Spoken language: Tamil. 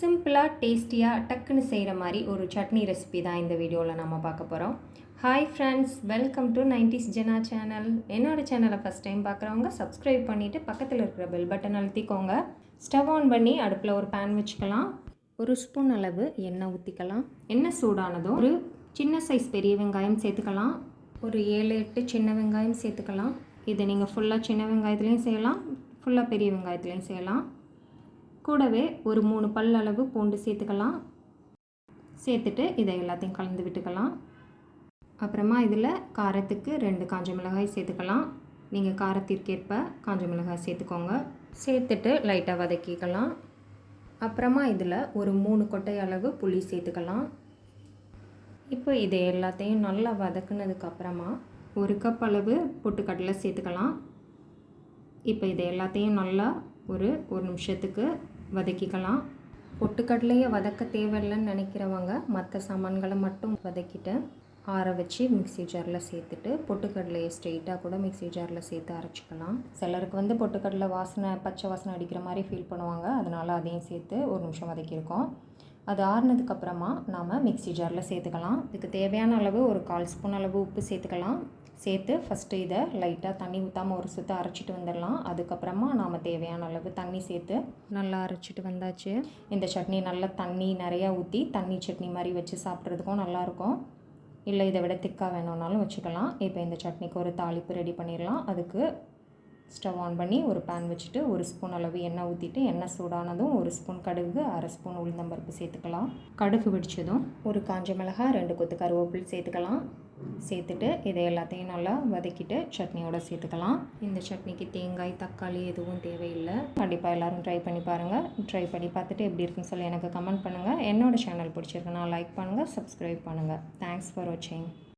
சிம்பிளாக டேஸ்டியாக டக்குன்னு செய்கிற மாதிரி ஒரு சட்னி ரெசிபி தான் இந்த வீடியோவில் நம்ம பார்க்க போகிறோம் hi friends welcome to nineties Jena channel என்னோடய சேனலை ஃபஸ்ட் டைம் பார்க்குறவங்க சப்ஸ்கிரைப் பண்ணிவிட்டு பக்கத்தில் இருக்கிற பெல் பட்டன் அழுத்திக்கோங்க. ஸ்டவ் ஆன் பண்ணி அடுப்பில் ஒரு பேன் வச்சுக்கலாம். ஒரு ஸ்பூன் அளவு எண்ணெய் ஊற்றிக்கலாம் எண்ணெய் சூடானதும் ஒரு சின்ன சைஸ் பெரிய வெங்காயம் சேர்த்துக்கலாம். ஒரு ஏழு எட்டு சின்ன வெங்காயம் சேர்த்துக்கலாம். இதை நீங்கள் ஃபுல்லாக சின்ன வெங்காயத்துலேயும் செய்யலாம் ஃபுல்லாக பெரிய வெங்காயத்துலேயும் செய்யலாம். கூடவே ஒரு மூணு பல் அளவு பூண்டு சேர்த்துக்கலாம். சேர்த்துட்டு இதை எல்லாத்தையும் கலந்து விட்டுக்கலாம். அப்புறமா இதில் காரத்துக்கு ரெண்டு காஞ்ச மிளகாய் சேர்த்துக்கலாம். நீங்கள் காரத்திற்கேற்ப காஞ்ச மிளகாய் சேர்த்துக்கோங்க. சேர்த்துட்டு லைட்டாக வதக்கிக்கலாம். அப்புறமா இதில் ஒரு மூணு கொட்டை அளவு புளி சேர்த்துக்கலாம். இப்போ இதை எல்லாத்தையும் நல்லா வதக்குனதுக்கப்புறமா ஒரு கப் அளவு பொட்டுக்கடலை சேர்த்துக்கலாம். இப்போ இதை எல்லாத்தையும் நல்லா ஒரு ஒரு நிமிஷத்துக்கு வதக்கிக்கலாம். பொட்டுக்கடலையை வதக்க தேவையில்லைன்னு நினைக்கிறவங்க மற்ற சாமான்களை மட்டும் வதக்கிட்டு ஆற வச்சு மிக்ஸி ஜாரில் சேர்த்துட்டு பொட்டுக்கடலையை ஸ்ட்ரெயிட்டாக கூட மிக்ஸி ஜாரில் சேர்த்து அரைச்சிக்கலாம். சிலருக்கு வந்து பொட்டுக்கடலை வாசனை பச்சை வாசனை அடிக்கிற மாதிரி ஃபீல் பண்ணுவாங்க. அதனால் அதையும் சேர்த்து ஒரு நிமிஷம் வதக்கியிருக்கோம். அது ஆறுனதுக்கப்புறமா நாம் மிக்ஸி ஜாரில் சேர்த்துக்கலாம். இதுக்கு தேவையான அளவு ஒரு கால் ஸ்பூன் அளவு உப்பு சேர்த்துக்கலாம். சேர்த்து ஃபஸ்ட்டு இதை லைட்டாக தண்ணி ஊற்றாமல் ஒரு சுற்று அரைச்சிட்டு வந்துடலாம். அதுக்கப்புறமா நாம் தேவையான அளவு தண்ணி சேர்த்து நல்லா அரைச்சிட்டு வந்தாச்சு. இந்த சட்னி நல்லா தண்ணி நிறையா ஊற்றி தண்ணி சட்னி மாதிரி வச்சு சாப்பிட்றதுக்கும் நல்லாயிருக்கும் இல்லை இதை விட திக்காக வேணும்னாலும் வச்சுக்கலாம். இப்போ இந்த சட்னிக்கு ஒரு தாளிப்பு ரெடி பண்ணிடலாம். அதுக்கு ஸ்டவ் ஆன் பண்ணி ஒரு பேன் வச்சுட்டு ஒரு ஸ்பூன் அளவு எண்ணெய் ஊற்றிட்டு எண்ணெய் சூடானதும் ஒரு ஸ்பூன் கடுகு அரை ஸ்பூன் உளுந்தம்பருப்பு சேர்த்துக்கலாம். கடுகு வெடிச்சதும் ஒரு காஞ்ச மிளகாய் ரெண்டு கொத்து கருவேப்பில் சேர்த்துக்கலாம். சேர்த்துட்டு இதை எல்லாத்தையும் நல்லா வதக்கிட்டு சட்னியோட சேர்த்துக்கலாம். இந்த சட்னிக்கு தேங்காய் தக்காளி எதுவும் தேவையில்லை. கண்டிப்பாக எல்லோரும் ட்ரை பண்ணி பாருங்கள் ட்ரை பண்ணி பார்த்துட்டு எப்படி இருக்குன்னு சொல்லி எனக்கு கமெண்ட் பண்ணுங்கள் என்னோடய சேனல் பிடிச்சிருக்குன்னா லைக் பண்ணுங்கள் சப்ஸ்கிரைப் பண்ணுங்கள் தேங்க்ஸ் ஃபார் வாட்சிங்